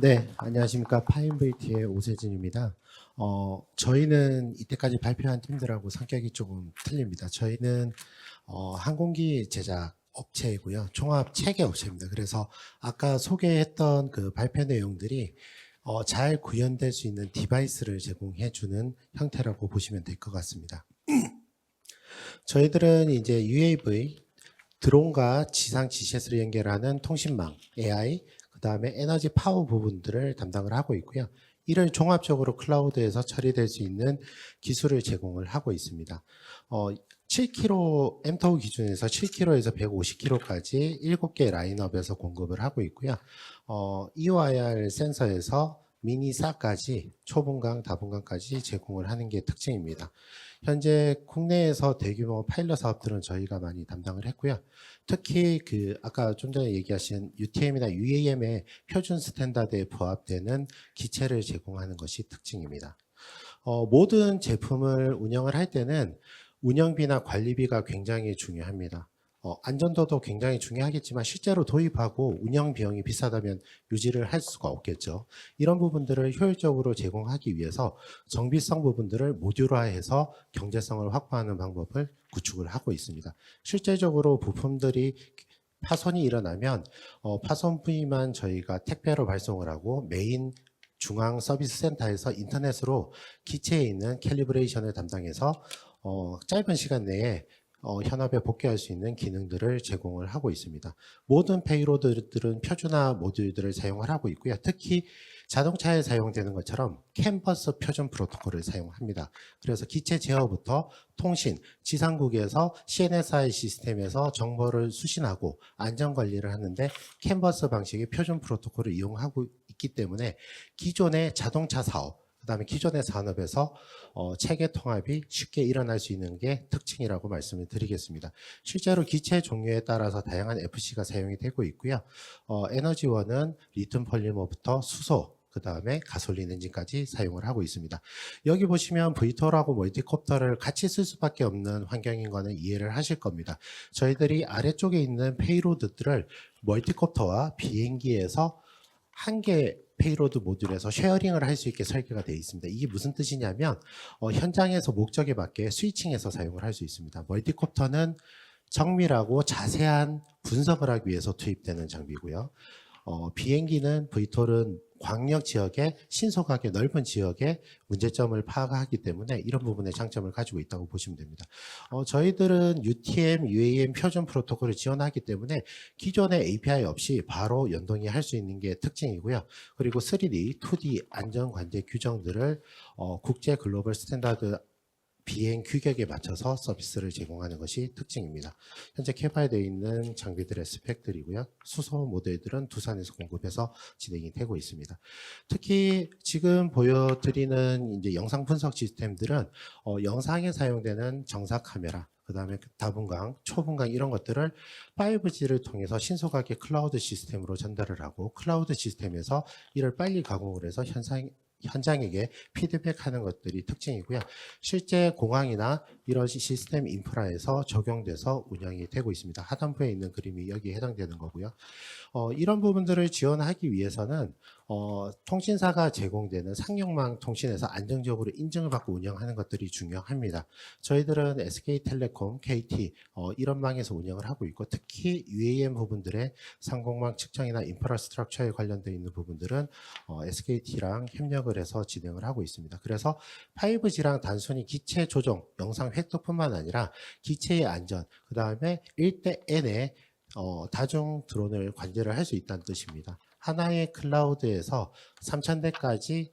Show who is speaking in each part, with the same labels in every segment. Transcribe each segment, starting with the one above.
Speaker 1: 네, 안녕하십니까. 파인브이티의 오세진입니다. 어, 저희는 이때까지 발표한 팀들하고 성격이 조금 틀립니다. 저희는 어, 항공기 제작 업체이고요. 종합 체계 업체입니다. 그래서 아까 소개했던 그 발표 내용들이 어, 잘 구현될 수 있는 디바이스를 제공해 주는 형태라고 보시면 될 것 같습니다. 저희들은 이제 UAV, 드론과 지상 지시에서 연결하는 통신망, AI, 그 다음에 에너지 파워 부분들을 담당을 하고 있고요. 이를 종합적으로 클라우드에서 처리될 수 있는 기술을 제공을 하고 있습니다. 어, 7kg, 엠터우 기준에서 7kg에서 150kg까지 7개 라인업에서 공급을 하고 있고요. 어, EOIR 센서에서 미니 사까지 초분강, 다분강까지 제공을 하는 게 특징입니다. 현재 국내에서 대규모 파일럿 사업들은 저희가 많이 담당을 했고요. 특히 그 아까 좀 전에 얘기하신 UTM이나 UAM의 표준 스탠다드에 부합되는 기체를 제공하는 것이 특징입니다. 어, 모든 제품을 운영을 할 때는 운영비나 관리비가 굉장히 중요합니다. 어, 안전도도 굉장히 중요하겠지만 실제로 도입하고 운영 비용이 비싸다면 유지를 할 수가 없겠죠. 이런 부분들을 효율적으로 제공하기 위해서 정비성 부분들을 모듈화해서 경제성을 확보하는 방법을 구축을 하고 있습니다. 실제적으로 부품들이 파손이 일어나면 어, 파손 부위만 저희가 택배로 발송을 하고 메인 중앙 서비스 센터에서 인터넷으로 기체에 있는 캘리브레이션을 담당해서 어, 짧은 시간 내에 어, 현업에 복귀할 수 있는 기능들을 제공을 하고 있습니다. 모든 페이로드들은 표준화 모듈들을 사용을 하고 있고요. 특히 자동차에 사용되는 것처럼 캔버스 표준 프로토콜을 사용합니다. 그래서 기체 제어부터 통신, 지상국에서 CNSI 시스템에서 정보를 수신하고 안전 관리를 하는데 캔버스 방식의 표준 프로토콜을 이용하고 있기 때문에 기존의 자동차 사업, 그다음에 기존의 산업에서 어, 체계 통합이 쉽게 일어날 수 있는 게 특징이라고 말씀을 드리겠습니다. 실제로 기체 종류에 따라서 다양한 FC가 사용이 되고 있고요. 어, 에너지원은 리튬 폴리머부터 수소, 그 다음에 가솔린 엔진까지 사용을 하고 있습니다. 여기 보시면 V2하고 멀티콥터를 같이 쓸 수밖에 없는 환경인 거는 이해를 하실 겁니다. 저희들이 아래쪽에 있는 페이로드들을 멀티콥터와 비행기에서 한개 페이로드 모듈에서 쉐어링을 할 수 있게 설계가 되어 있습니다. 이게 무슨 뜻이냐면 어, 현장에서 목적에 맞게 스위칭해서 사용을 할 수 있습니다. 멀티콥터는 정밀하고 자세한 분석을 하기 위해서 투입되는 장비고요. 어, 비행기는 V2는 광역 지역에 신속하게 넓은 지역에 문제점을 파악하기 때문에 이런 부분에 장점을 가지고 있다고 보시면 됩니다. 어, 저희들은 UTM, UAM 표준 프로토콜을 지원하기 때문에 기존의 API 없이 바로 연동이 할 수 있는 게 특징이고요. 그리고 3D, 2D 안전 관제 규정들을 어, 국제 글로벌 스탠다드 비행 규격에 맞춰서 서비스를 제공하는 것이 특징입니다. 현재 개발되어 있는 장비들의 스펙들이고요. 수소 모델들은 두산에서 공급해서 진행이 되고 있습니다. 특히 지금 보여드리는 이제 영상 분석 시스템들은 어, 영상에 사용되는 정사 카메라, 그 다음에 다분강, 초분강 이런 것들을 5G를 통해서 신속하게 클라우드 시스템으로 전달을 하고 클라우드 시스템에서 이를 빨리 가공을 해서 현상, 현장에게 피드백하는 것들이 특징이고요. 실제 공항이나 이런 시- 시스템 인프라에서 적용돼서 운영이 되고 있습니다. 하단부에 있는 그림이 여기에 해당되는 거고요. 어, 이런 부분들을 지원하기 위해서는 어, 통신사가 제공되는 상용망 통신에서 안정적으로 인증을 받고 운영하는 것들이 중요합니다. 저희들은 SK텔레콤, KT 어, 이런 망에서 운영을 하고 있고 특히 UAM 부분들의 상공망 측정이나 인프라스트럭처에 관련되어 있는 부분들은 어, SKT랑 협력을 해서 진행을 하고 있습니다. 그래서 5G랑 단순히 기체 조종, 영상 획득뿐만 아니라 기체의 안전, 그 다음에 1대 N의 어, 다중 드론을 관제를 할 수 있다는 뜻입니다. 하나의 클라우드에서 3,000대까지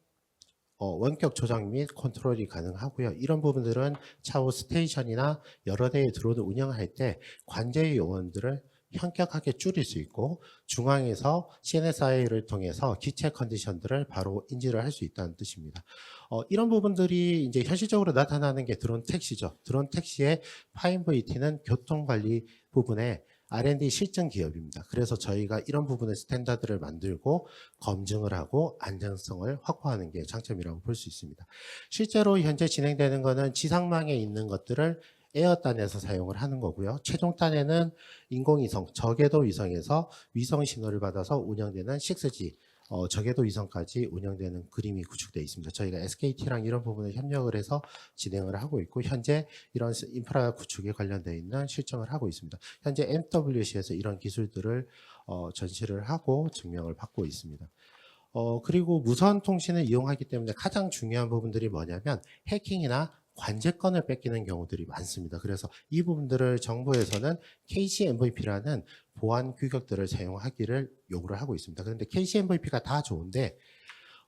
Speaker 1: 어, 원격 조작 및 컨트롤이 가능하고요. 이런 부분들은 차후 스테이션이나 여러 대의 드론을 운영할 때 관제 요원들을 현격하게 줄일 수 있고 중앙에서 CNSI를 통해서 기체 컨디션들을 바로 인지를 할 수 있다는 뜻입니다. 어, 이런 부분들이 이제 현실적으로 나타나는 게 드론 택시죠. 드론 택시의 파인VT는 교통관리 부분에 R&D 실증 기업입니다. 그래서 저희가 이런 부분의 스탠다드를 만들고 검증을 하고 안정성을 확보하는 게 장점이라고 볼 수 있습니다. 실제로 현재 진행되는 것은 지상망에 있는 것들을 에어단에서 사용을 하는 거고요. 최종단에는 인공위성, 저궤도 위성에서 위성 신호를 받아서 운영되는 6G 어, 저궤도 위성까지 운영되는 그림이 구축되어 있습니다. 저희가 SKT랑 이런 부분을 협력을 해서 진행을 하고 있고 현재 이런 스- 인프라 구축에 관련되어 있는 실정을 하고 있습니다. 현재 MWC에서 이런 기술들을 어, 전시를 하고 증명을 받고 있습니다. 어, 그리고 무선 통신을 이용하기 때문에 가장 중요한 부분들이 뭐냐면 해킹이나 관제권을 뺏기는 경우들이 많습니다. 그래서 이 부분들을 정부에서는 KCMVP라는 보안 규격들을 사용하기를 요구를 하고 있습니다. 그런데 KCMVP가 다 좋은데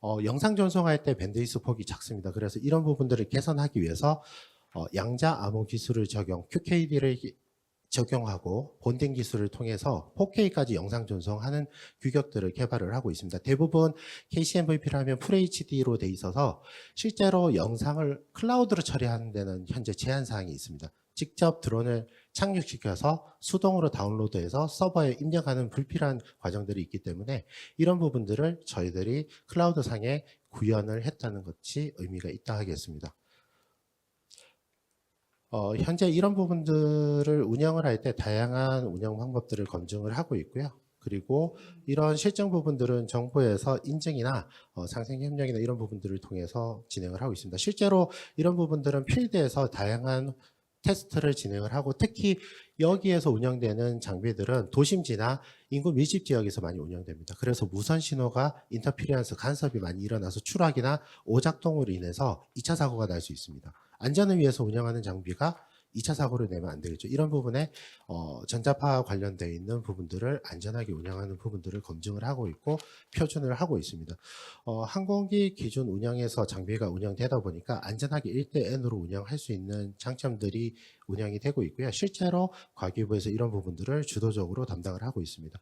Speaker 1: 어, 영상 전송할 때 밴드위스 폭이 작습니다. 그래서 이런 부분들을 개선하기 위해서 어, 양자 암호 기술을 적용, QKD를 적용하고 본딩 기술을 통해서 4K까지 영상 전송하는 규격들을 개발을 하고 있습니다. 대부분 KCMVP라면 FHD로 돼 있어서 실제로 영상을 클라우드로 처리하는 데는 현재 제한 사항이 있습니다. 직접 드론을 착륙시켜서 수동으로 다운로드해서 서버에 입력하는 불필요한 과정들이 있기 때문에 이런 부분들을 저희들이 클라우드 상에 구현을 했다는 것이 의미가 있다 하겠습니다. 어, 현재 이런 부분들을 운영을 할 때 다양한 운영 방법들을 검증을 하고 있고요. 그리고 이런 실정 부분들은 정부에서 인증이나 어, 상생협력이나 이런 부분들을 통해서 진행을 하고 있습니다. 실제로 이런 부분들은 필드에서 다양한 테스트를 진행을 하고 특히 여기에서 운영되는 장비들은 도심지나 인구 밀집 지역에서 많이 운영됩니다. 그래서 무선 신호가 인터피리언스 간섭이 많이 일어나서 추락이나 오작동으로 인해서 2차 사고가 날 수 있습니다. 안전을 위해서 운영하는 장비가 2차 사고를 내면 안 되겠죠. 이런 부분에 어, 전자파 관련되어 있는 부분들을 안전하게 운영하는 부분들을 검증을 하고 있고 표준을 하고 있습니다. 어, 항공기 기준 운영에서 장비가 운영되다 보니까 안전하게 1대 N으로 운영할 수 있는 장점들이 운영이 되고 있고요. 실제로 과기부에서 이런 부분들을 주도적으로 담당을 하고 있습니다.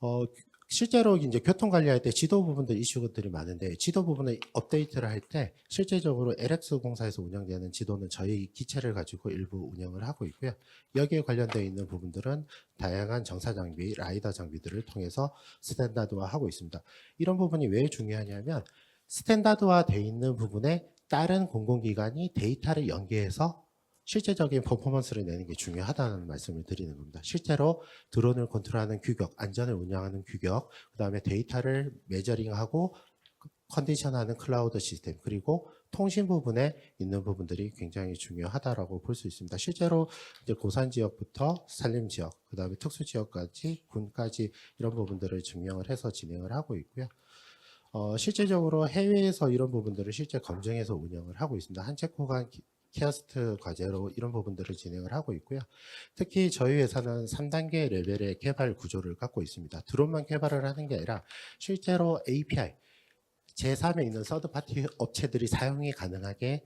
Speaker 1: 어, 실제로 이제 교통 관리할 때 지도 부분들 이슈들이 많은데 지도 부분을 업데이트를 할 때 실제적으로 LX 공사에서 운영되는 지도는 저희 기체를 가지고 일부 운영을 하고 있고요. 여기에 관련되어 있는 부분들은 다양한 정사 장비, 라이더 장비들을 통해서 스탠다드화하고 있습니다. 이런 부분이 왜 중요하냐면 스탠다드화 돼 있는 부분에 다른 공공기관이 데이터를 연계해서 실제적인 퍼포먼스를 내는 게 중요하다는 말씀을 드리는 겁니다. 실제로 드론을 컨트롤하는 규격, 안전을 운영하는 규격, 그 다음에 데이터를 메저링하고 컨디션하는 클라우드 시스템, 그리고 통신 부분에 있는 부분들이 굉장히 중요하다라고 볼 수 있습니다. 실제로 이제 고산 지역부터 산림 지역, 그 다음에 특수 지역까지 군까지 이런 부분들을 증명을 해서 진행을 하고 있고요. 어, 실제적으로 해외에서 이런 부분들을 실제 검증해서 운영을 하고 있습니다. 한체코간 키어스트 과제로 이런 부분들을 진행을 하고 있고요. 특히 저희 회사는 3단계 레벨의 개발 구조를 갖고 있습니다. 드론만 개발을 하는 게 아니라 실제로 API, 제3에 있는 서드파티 업체들이 사용이 가능하게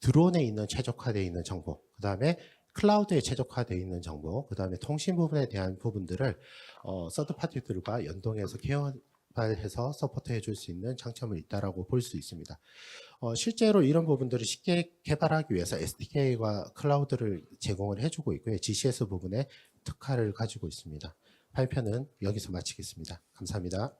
Speaker 1: 드론에 있는 최적화되어 있는 정보, 그 다음에 클라우드에 최적화되어 있는 정보, 그 다음에 통신 부분에 대한 부분들을 어, 서드파티들과 연동해서 개발해서 서포트해 줄 수 있는 장점이 있다라고 볼 수 있습니다. 어, 실제로 이런 부분들을 쉽게 개발하기 위해서 SDK와 클라우드를 제공을 해주고 있고요. GCS 부분에 특화를 가지고 있습니다. 발표는 여기서 마치겠습니다. 감사합니다.